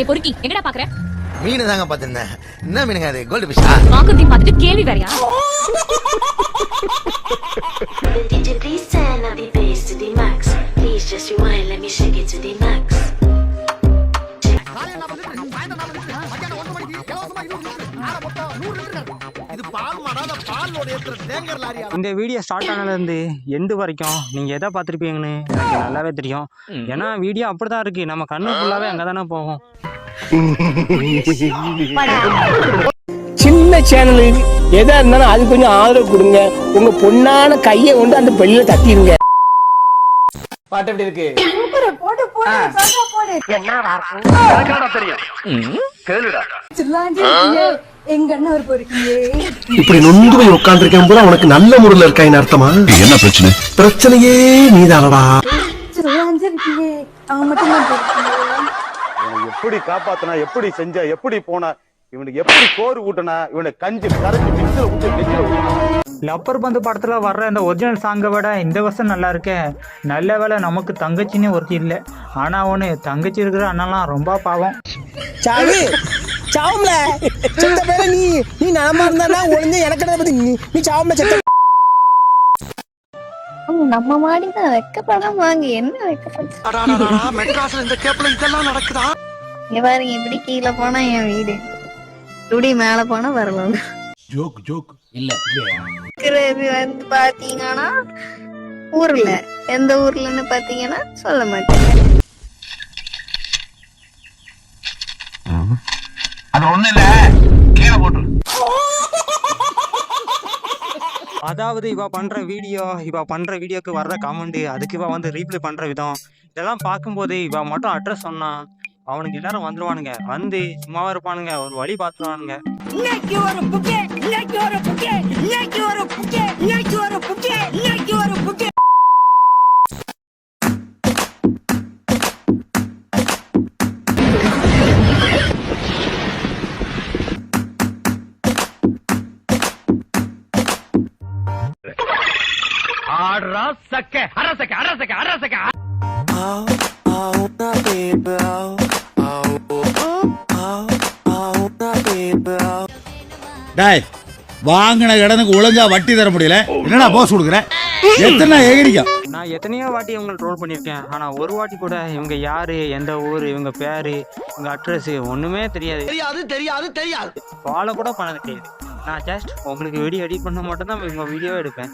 ஏ பொறுக்கி எங்கடா பாக்குற? மீன் தாங்க பார்த்திருந்தேன். என்ன மீனுங்க அது? கோல்டு ஃபிஷ்ஷா வாக்குத்தி பார்த்துட்டு கேள்வி வேறையா? இந்த வீடியோ ஸ்டார்ட் ஆனதுலேருந்து எண்டு வரைக்கும் நீங்கள் எதை பார்த்துருப்பீங்கன்னு எனக்கு நல்லாவே தெரியும். ஏன்னா வீடியோ அப்படி தான் இருக்குது நம்ம கண்ணு ஃபுல்லாகவே அங்கே தானே போகும். சின்ன சேனலு எதா இருந்தாலும் அது கொஞ்சம் ஆதரவு கொடுங்க. உங்க பொண்ணான கையை கொண்டு அந்த பெல்லில தட்டிடுங்க பாட்டு எப்படி இருக்கு? எங்க அண்ணன் ஒரு பொறுக்கியே இப்படி நொந்து போய் உட்காந்துருக்கேன் பூரா உனக்கு நல்ல முறையில் இருக்காயின்னு அர்த்தமா? என்ன பிரச்சனை? பிரச்சனையே நீதானடா. இருக்கியே அவன் மட்டும் தான் பொறுக்கியே இவனை எப்படி காப்பாத்தினா எப்படி செஞ்ச எப்படி போன இவனுக்கு எப்படி சோறு ஊட்டினா இவனை கஞ்சி கரைச்சி மிக்சில ஊட்டி நெஞ்சில ஊட்டினா லப்பர் பந்து படத்தில் வர்ற இந்த ஒரிஜினல் சாங்கை விட இந்த வருஷம் நல்லா இருக்கே. நல்ல வேளை நமக்கு தங்கச்சின்னு ஒருத்தி இல்லை. ஆனால் ஒன்று தங்கச்சி இருக்கிற அண்ணன்லாம் ரொம்ப பாவம். சாவு சாவும்ல. செத்த பேர நீ நீ நலமா இருந்தா ஒளிஞ்சு எனக்கு பத்தி நீ நீ சாவும்ல செத்த நம்ம மாடி தான் வெக்கப்படாம வாங்க. என்ன வெக்கப்பட்டு மெட்ராஸ்ல இந்த கேப்ல இதெல்லாம் நடக்குதா? இங்க பாருங்க இப்படி கீழே போனா என் வீடு. இப்படி மேல போனா வரலாம். Joke joke. இருக்கிறது வந்து பாத்தீங்கன்னா ஊர்ல. எந்த ஊர்லன்னு பாத்தீங்கன்னா சொல்ல மாட்டேன். அது ஒண்ணு இல்ல. கீழே போட்டு அதாவது இவ பண்ணுற வீடியோ இவ பண்ணுற வீடியோக்கு வர்ற கமெண்ட் அதுக்கு இவ வந்து ரீப்ளை பண்ணுற விதம் இதெல்லாம் பார்க்கும்போது இவ மட்டும் அட்ரஸ் சொன்னா அவனுக்கு எல்லாரும் வந்துருவானுங்க. வந்து சும்மாவா இருப்பானுங்க. ஒரு வழி பார்த்துருவானுங்க. ஆடுறா சக்க அரசக்க அரசக்க அரசக்க டாய் வாங்கின கடனுக்கு ஒழுங்கா வட்டி தர முடியல. என்னடா போஸ் கொடுக்குற? எத்தனை எகிரிக்கும் நான் எத்தனையோ வாட்டி இவங்களை ட்ரோல் பண்ணியிருக்கேன். ஆனால் ஒரு வாட்டி கூட இவங்க யாரு எந்த ஊர் இவங்க பேர் இவங்க அட்ரஸ் ஒன்றுமே தெரியாது. தெரியாது தெரியாது தெரியாது. ஃபாலோ கூட பண்ணது தெரியாது நான் ஜஸ்ட் உங்களுக்கு வீடியோ எடிட் பண்ண மட்டும் தான் இவங்க வீடியோ எடுப்பேன்.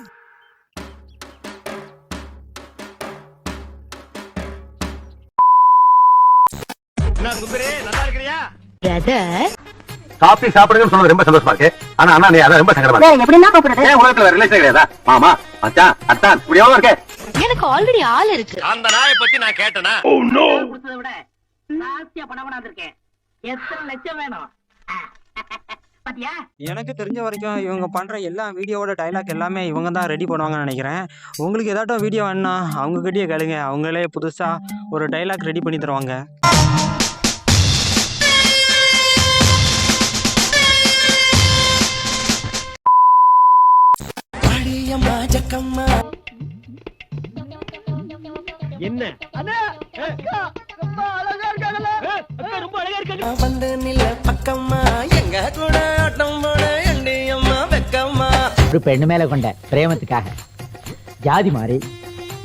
காபி சாப்பிடுங்கன்னு சொன்னது ரொம்ப சந்தோஷமா இருக்கு. ஆனா அண்ணா நீ அதான் ரொம்ப சங்கடமா இருக்கு. எப்படின்னா கூப்பிடுறது? ஏன் உலகத்துல ரிலேஷன் கிடையாதா? மாமா மச்சான் அத்தான் இப்படியாவும் இருக்கு எனக்கு ஆல்ரெடி ஆள் இருக்கு. அந்த நாயை பத்தி நான் கேட்டனா? விட ஜாஸ்தியா பணம் கொண்டாந்துருக்கேன். எத்தனை லட்சம் வேணும்? பாத்தியா? எனக்கு தெரிஞ்ச வரைக்கும் இவங்க பண்ணுற எல்லா வீடியோவோட டைலாக் எல்லாமே இவங்க தான் ரெடி பண்ணுவாங்கன்னு நினைக்கிறேன். உங்களுக்கு ஏதாட்டும் வீடியோ வேணுன்னா அவங்ககிட்டயே கேளுங்க. அவங்களே புதுசாக ஒரு டைலாக் ரெடி பண்ணி தருவாங்க. என்ன? வந்து நில பக்கம்மா. எங்க கூட ஆட்டம் போட எண்டி அம்மா வெக்கம்மா. ஒரு பெண்ணு மேல கொண்ட பிரேமத்துக்காக ஜாதி மாறி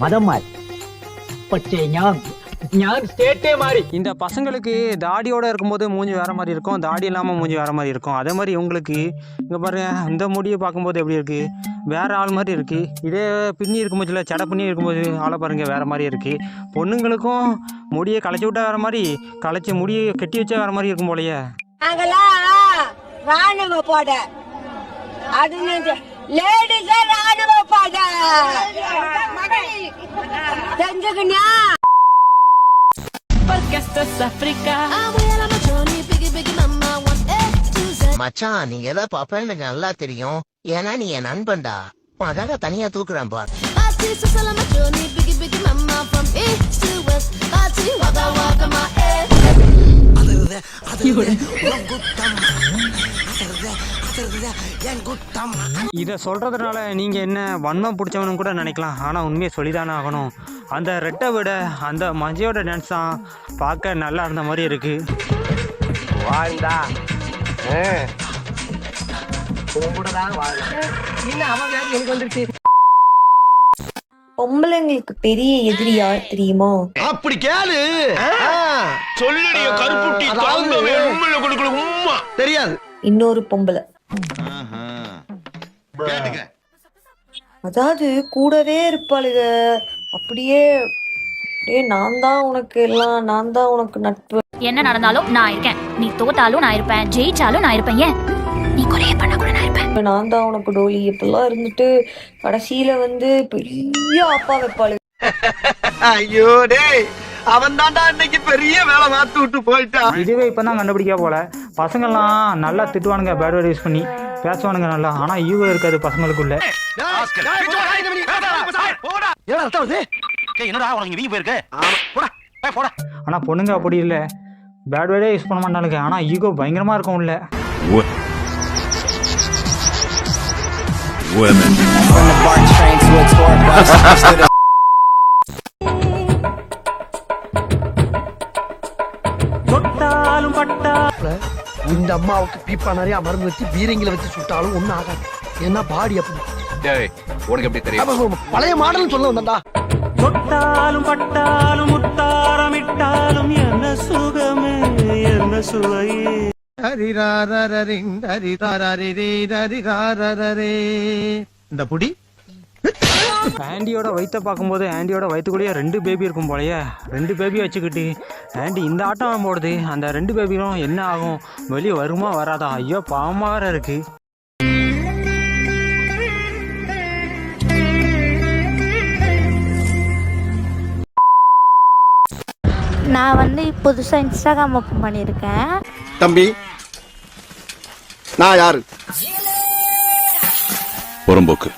மதம் மாறி பச்சை ஞான் ஞான் ஸ்டேட்டே மாறி. இந்த பசங்களுக்கு தாடியோட இருக்கும்போது மூஞ்சி வேற மாதிரி இருக்கும் தாடி இல்லாமல் மூஞ்சி வேற மாதிரி இருக்கும். அதே மாதிரி இவங்களுக்கு இங்கே பாருங்க இந்த முடியை பார்க்கும்போது எப்படி இருக்கு? வேற ஆள் மாதிரி இருக்கு. இதே பின்னி இருக்கும்போது இல்லை சடை பின்னி இருக்கும்போது ஆளை பாருங்க வேற மாதிரி இருக்கு. பொண்ணுங்களுக்கும் முடியை களைச்சி விட்டா வேற மாதிரி களைச்சி முடியை கட்டி வச்சா வேற மாதிரி இருக்கும் போலயே. ராணுவ போட. அது லேடிஸ் ராணுவ போட. தெரிஞ்சுக்கணியா மச்சான் நீ எதை பாப்பேன்னு எனக்கு நல்லா தெரியும். ஏன்னா நீ என் நண்பன்டா. உனக்காக தனியா தூக்குறேன் பார். இதை சொல்கிறதுனால நீங்கள் என்ன வன்மம் பிடிச்சவனு கூட நினைக்கலாம். ஆனால் உண்மையை சொல்லிதானே ஆகணும். அந்த ரெட்டை விட அந்த மஞ்சையோட டான்ஸ் தான் பார்க்க நல்லா இருந்த மாதிரி இருக்குது வாழ்ந்தா பொம்பளைங்களுக்கு பெரிய எதிரி யார் தெரியுமா? அப்படி கேளு. சொல்லுடைய கருப்புட்டி தாங்கவே உண்மையில கொடுக்கல உம்மா. தெரியாது. இன்னொரு பொம்பளை. அதாவது கூடவே இருப்பாளுக. அப்படியே அப்படியே நான் தான் உனக்கு எல்லாம் நான் தான் உனக்கு நட்பு. என்ன நடந்தாலும் நான் இருக்கேன். நீ தோத்தாலும் நான் இருப்பேன். ஜெயிச்சாலும் நான் இருப்பேன். ஏன்? நீ கொலையே பண்ண கூட நான் இருப்பேன். நான் தான் உனக்கு டோலி. இப்படிலாம் இருந்துட்டு கடைசியில வந்து பெரிய அப்பா வைப்பாளுக ஐயோ டேய். அவன் தான்டா இன்னைக்கு பெரிய வேலை மாத்து விட்டு போயிட்டான் இதுவே இப்போ தான் கண்டுபிடிக்க போல. பசங்கள்லாம் நல்லா திட்டுவானுங்க பேட் வேர்டு யூஸ் பண்ணி பேசுவானுங்க நல்லா. ஆனால் ஈகோ இருக்காது பசங்களுக்குள்ள. என்னடா உனக்கு வீங்க போயிருக்கு? போடா. ஆனால் பொண்ணுங்க அப்படி இல்லை. பேட் வேர்டே யூஸ் பண்ண மாட்டானுங்க. ஆனால் ஈகோ பயங்கரமாக இருக்கும் உள்ள. இந்த அம்மாவுக்கு பீப்பா நிறைய மருந்து வச்சு பீரங்கில வச்சு சுட்டாலும் ஒண்ணும் ஆகாது. ஏன்னா பாடி அப்படி. உனக்கு எப்படி தெரியும்? அப்ப பழைய மாடல் சொல்ல வந்தா தொட்டாலும் பட்டாலும் முத்தாரமிட்டாலும் என்ன சுகமே என்ன சுவையே. இந்த புடி ஆண்டியோட வயிற்ற பார்க்கும்போது ஆண்டியோட வயிற்றுக்குள்ளேயே ரெண்டு பேபி இருக்கும் போலயே ரெண்டு பேபி வச்சுக்கிட்டு ஆண்டி இந்த ஆட்டம் போடுது அந்த ரெண்டு பேபியும் என்ன ஆகும் வெளியே வருமா வராதா ஐயோ பாவமாக வேற நான் வந்து புதுசாக இன்ஸ்டாகிராம் ஓப்பன் பண்ணியிருக்கேன். தம்பி நான் யாரு? புறம்போக்கு.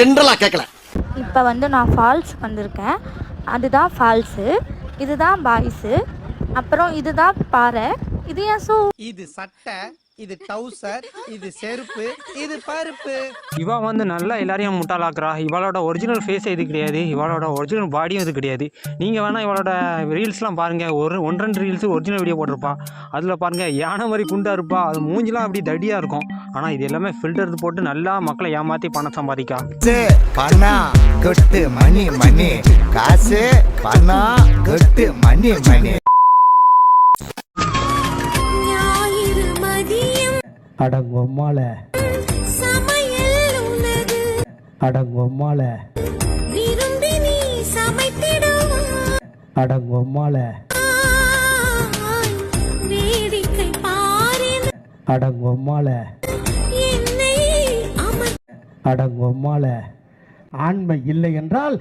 ஜென்ரலா கேட்கல இப்போ வந்து நான் ஃபால்ஸ் வந்திருக்கேன். அதுதான் ஃபால்ஸு இதுதான் பாய்ஸு அப்புறம் இதுதான் பாறை. இது என் ஷூ இது சட்டை. இது டவுசர் இது செருப்பு இது பருப்பு. இவ வந்து நல்லா எல்லாரையும் முட்டாளாக்குறா. இவளோட ஒரிஜினல் ஃபேஸ் இது கிடையாது. இவளோட ஒரிஜினல் பாடியும் இது கிடையாது. நீங்கள் வேணால் இவளோட ரீல்ஸ்லாம் பாருங்கள் ஒரு ஒன்று ரெண்டு ரீல்ஸ் ஒரிஜினல் வீடியோ போட்டிருப்பா. அதில் பாருங்கள் யானை மாதிரி குண்டா இருப்பா. அது மூஞ்சிலாம் அப்படி தடியாக இருக்கும். ஆனால் இது எல்லாமே ஃபில்டர் போட்டு நல்லா மக்களை ஏமாற்றி பணம் சம்பாதிக்கா. பணம் கொட்டு மணி மணி. காசு பணம் கொட்டு மணி மணி. அடங்கொம்மால அடங்கொம்மால அடங்கொம்மால அடங்கொம்மால அடங்கொம்மால ஆண்மை இல்லை என்றால்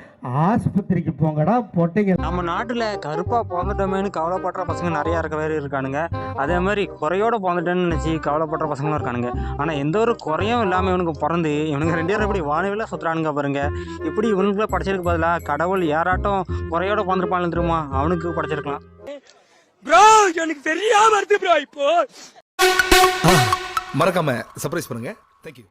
ஆஸ்பத்திரிக்கு போங்கடா போட்டீங்க. நம்ம நாட்டில் கருப்பாக பிறந்துட்டோமேனு கவலைப்படுற பசங்க நிறையா இருக்க வேறு இருக்கானுங்க. அதே மாதிரி குறையோட பிறந்துட்டேன்னு நினச்சி கவலைப்படுற பசங்களும் இருக்கானுங்க. ஆனால் எந்த ஒரு குறையும் இல்லாமல் இவனுக்கு பிறந்து இவனுங்க ரெண்டு பேரும் இப்படி வானவில சுற்றுறானுங்க பாருங்க. இப்படி இவனுக்குள்ள படிச்சிருக்க பதிலாக கடவுள் யாராட்டும் குறையோட பிறந்திருப்பான்னு தெரியுமா? அவனுக்கு படிச்சிருக்கலாம். ப்ரோ எனக்கு தெரியாம இருக்கு ப்ரோ இப்போ. மறக்காம சர்ப்ரைஸ் பண்ணுங்க. தேங்க்யூ